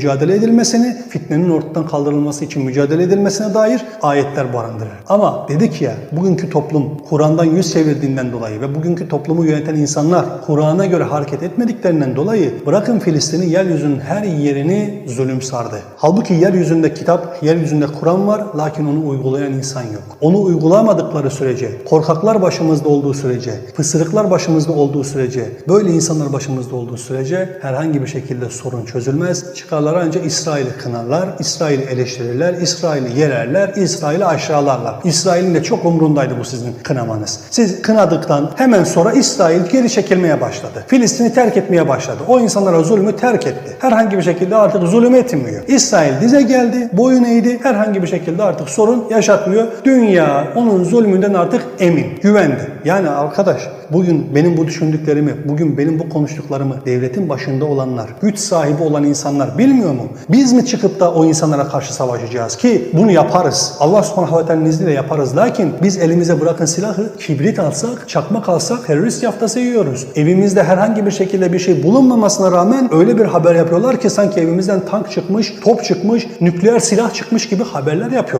mücadele edilmesini, fitnenin ortadan kaldırılması için mücadele edilmesine dair ayetler barındırır. Ama dedik ya bugünkü toplum Kur'an'dan yüz çevirdiğinden dolayı ve bugünkü toplumu yöneten insanlar Kur'an'a göre hareket etmediklerinden dolayı bırakın Filistin'i yeryüzünün her yerini zulüm sardı. Halbuki yeryüzünde kitap, yeryüzünde Kur'an var lakin onu uygulayan insan yok. Onu uygulamadıkları sürece, korkaklar başımızda olduğu sürece, fısırıklar başımızda olduğu sürece, böyle insanlar başımızda olduğu sürece herhangi bir şekilde sorun çözülmez. Çıkarlar ancak İsrail'i kınarlar, İsrail'i eleştirirler, İsrail'i yererler, İsrail'i aşağılarlar. İsrail'in de çok umrundaydı bu sizin kınamanız. Siz kınadıktan hemen sonra İsrail geri çekilmeye başladı. Filistin'i terk etmeye başladı. O insanlara zulmü terk etti. Herhangi bir şekilde artık zulüm etmiyor. İsrail dize geldi, boyun eğdi. Herhangi bir şekilde artık sorun yaşatmıyor. Dünya onun zulmünden artık emin, güvendi. Yani arkadaş bugün benim bu düşündüklerimi, bugün benim bu konuştuklarımı devletin başında olanlar, güç sahibi olan insanlar bilmiyor mu? Biz mi çıkıp da o insanlara karşı savaşacağız ki bunu yaparız. Allah subhanahu ve teala'nın izniyle yaparız. Lakin biz elimize bırakın silahı, kibrit alsak, çakmak alsak terörist yaftası yiyoruz. Evimizde herhangi bir şekilde bir şey bulunmamasına rağmen öyle bir haber yapıyorlar ki sanki evimizden tank çıkmış, top çıkmış, nükleer silah çıkmış gibi haberler yapıyor.